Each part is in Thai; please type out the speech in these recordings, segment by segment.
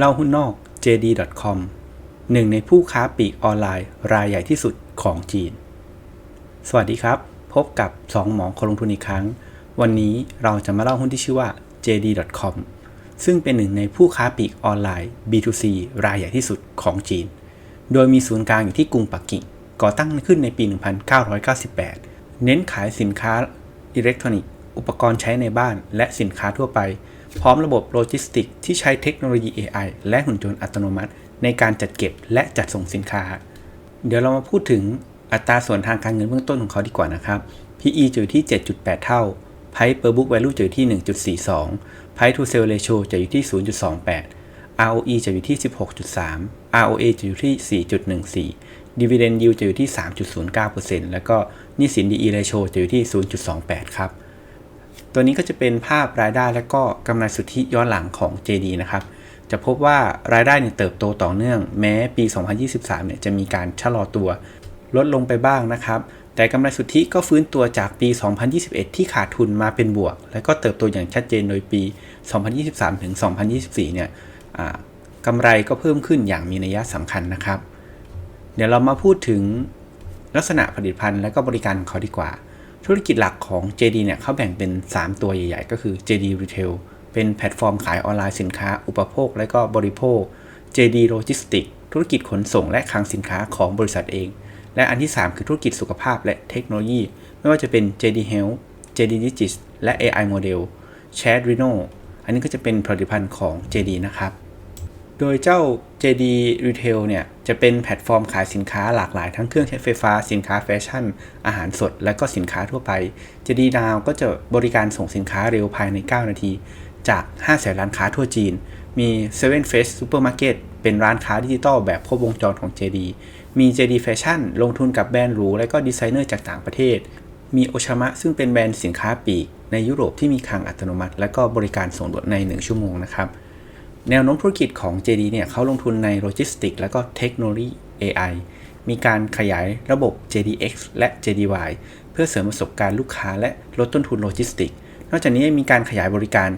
เล่าหุ้นนอก JD.com หนึ่งในผู้ค้าปลีกออนไลน์รายใหญ่ที่สุดของจีน สวัสดีครับ พบกับ 2 หมอคนลงทุนอีกครั้ง วันนี้เราจะมาเล่าหุ้นที่ชื่อว่า JD.com ซึ่งเป็นหนึ่งในผู้ค้าปลีกออนไลน์ B2C รายใหญ่ที่สุดของจีน โดยมีศูนย์กลางอยู่ที่กรุงปักกิ่ง ก่อตั้งขึ้นในปี 1998 เน้นขายสินค้าอิเล็กทรอนิกส์ อุปกรณ์ใช้ในบ้าน และสินค้าทั่วไป พร้อมระบบโลจิสติกที่ใช้เทคโนโลยี AI และหุ่นยนต์อัตโนมัติ ในการจัดเก็บและจัดส่งสินค้า เดี๋ยวเรามาพูดถึงอัตราส่วนทางการเงินเบื้องต้นของเขาดีกว่านะครับ PE จะอยู่ที่ 7.8 เท่า Price per book value จะอยู่ที่ 1.42 Price to sale ratio จะอยู่ที่ 0.28 ROE จะอยู่ที่ 16.3 ROA จะอยู่ที่ 4.14 Dividend yield จะอยู่ที่ 3.09%แล้วก็หนี้สิน DE ratio จะอยู่ที่ 0.28 ครับ ตัวนี้ก็จะเป็นภาพรายได้และก็กำไรสุทธิย้อนหลังของ JD นะครับ จะพบว่ารายได้เนี่ยเติบโตต่อเนื่อง แม้ปี 2023 เนี่ยจะมีการชะลอตัว ลดลงไปบ้างนะครับ แต่กำไรสุทธิก็ฟื้นตัวจากปี 2021 ที่ขาดทุนมาเป็นบวก และก็เติบโตอย่างชัดเจนโดยปี 2023 ถึง 2024 เนี่ยอ่ากำไรก็เพิ่มขึ้นอย่างมีนัยสำคัญนะครับ เดี๋ยวเรามาพูดถึงลักษณะผลิตภัณฑ์และก็บริการของเขาดีกว่า ธุรกิจหลักของ JD เนี่ยเขาแบ่งเป็น 3 ตัวใหญ่ ๆ ก็คือ JD Retail เป็นแพลตฟอร์มขายออนไลน์สินค้า อุปโภค และก็บริโภค JD Logistics ธุรกิจขนส่งและคลังสินค้าของบริษัทเอง และอันที่ 3 คือธุรกิจสุขภาพและเทคโนโลยี ไม่ว่าจะเป็น JD Health JD Digits และ AI Model Chat Reno อันนี้ก็จะเป็นผลิตภัณฑ์ของ JD นะครับ โดยเจ้า JD Retail เนี่ยจะเป็นแพลตฟอร์มขายสินค้าหลากหลาย ทั้งเครื่องใช้ไฟฟ้า สินค้าแฟชั่น อาหารสด และก็สินค้าทั่วไป JD Now ก็จะบริการส่งสินค้าเร็วภายใน 9 นาที จาก 5 แสนร้านค้าทั่วจีน มี Seven Face Supermarket เป็นร้านค้าดิจิตอลแบบครบวงจรของ JD มี JD Fashion ลงทุนกับแบรนด์หรู และก็ดีไซเนอร์จากต่างประเทศ มีโอชามะซึ่งเป็นแบรนด์สินค้าปีกในยุโรปที่มีคลังอัตโนมัติ และก็บริการส่งด่วนใน 1 ชั่วโมงนะครับ แนวโน้มธุรกิจของ JD เนี่ยเขาลงทุนในโลจิสติกและก็เทคโนโลยี AI มีการขยายระบบ JDX และ JDY เพื่อเสริมประสบการณ์ลูกค้าและลดต้นทุนโลจิสติก นอกจากนี้มีการขยายบริการ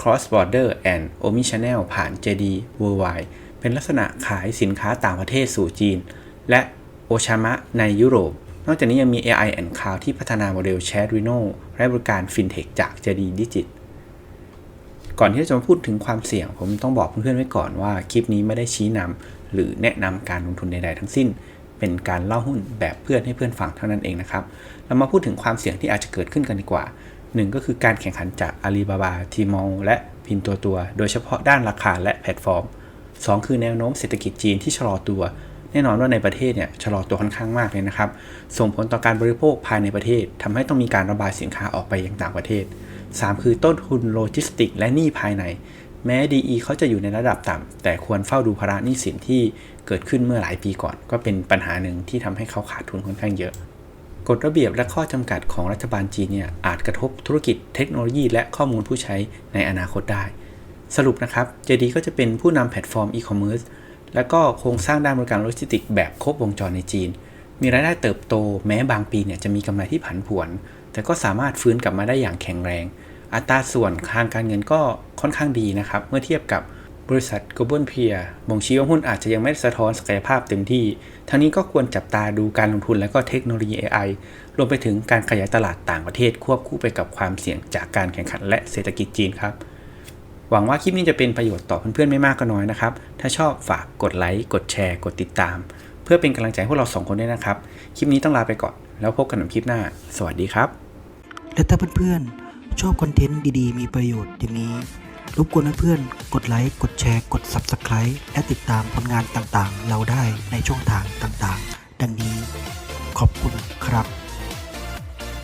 Cross Border and Omnichannel ผ่าน JD Worldwide เป็นลักษณะขายสินค้าต่างประเทศสู่จีน และโอชามะในยุโรป นอกจากนี้ยังมี AI and Cloud ที่พัฒนาโมเดล Chat Reno และบริการ FinTech จาก JD Digit ก่อนที่จะมาพูดถึงความเสี่ยง ผมต้องบอกเพื่อนๆไว้ก่อนว่าคลิปนี้ไม่ได้ชี้นำหรือแนะนำการลงทุนใดๆทั้งสิ้น เป็นการเล่าหุ้นแบบเพื่อนให้เพื่อนฟังเท่านั้นเองนะครับ เรามาพูดถึงความเสี่ยงที่อาจจะเกิดขึ้นกันดีกว่า1ก็คือการแข่งขันจากอาลีบาบาทีมอลและพินตัวตัว โดยเฉพาะด้านราคาและแพลตฟอร์ม 2 คือแนวโน้มเศรษฐกิจจีนที่ชะลอตัว แน่นอนว่าในประเทศเนี่ยชะลอตัวค่อนข้างมากเลยนะครับ ส่งผลต่อการบริโภคภายในประเทศทำให้ต้องมีการระบายสินค้าออกไปยังต่างประเทศ 3 คือต้นทุนโลจิสติก และหนี้ภายใน แม้ DE เขาจะอยู่ในระดับต่ำแต่ควรเฝ้าดูภาระหนี้สินที่เกิดขึ้นเมื่อหลายปีก่อน ก็เป็นปัญหาหนึ่งที่ทำให้เขาขาดทุนค่อนข้างเยอะ กฎระเบียบและข้อจำกัดของรัฐบาลจีนเนี่ยอาจกระทบธุรกิจเทคโนโลยีและข้อมูลผู้ใช้ในอนาคตได้ สรุปนะครับ JD ก็จะเป็นผู้นำแพลตฟอร์มอีคอมเมิร์ซและก็โครงสร้างด้านบริการโลจิสติก แบบครบวงจรในจีน มีรายได้เติบโตแม้บางปีเนี่ยจะมีกำไรที่ผันผวน แต่ก็สามารถฟื้นกลับมาได้อย่างแข็งแรง อัตราส่วนทางการเงินก็ค่อนข้างดีนะครับ เมื่อเทียบกับบริษัท Global Peer บ่งชี้ว่าหุ้นอาจจะยังไม่สะท้อนศักยภาพเต็มที่ ทั้งนี้ก็ควรจับตาดูการลงทุนและก็เทคโนโลยี AI รวมไปถึงการขยายตลาดต่างประเทศควบคู่ไปกับความเสี่ยงจากการแข่งขันและเศรษฐกิจจีนครับ หวังว่าคลิปนี้จะเป็นประโยชน์ต่อเพื่อนๆไม่มากก็น้อยนะครับ ถ้าชอบฝากกดไลค์ กดแชร์ กดติดตาม พื่อเป็นกำลังใจให้พวกเราสองคนด้วยนะครับ คลิปนี้ต้องลาไปก่อน แล้วพบกันในคลิปหน้า สวัสดีครับ และถ้าเพื่อนๆ ชอบคอนเทนต์ดีๆ มีประโยชน์อย่างนี้รบกวนเพื่อนๆกดไลค์ กดแชร์ กด Subscribe และติดตามผลงานต่างๆ เราได้ในช่องทางต่างๆ ดังนี้ขอบคุณครับ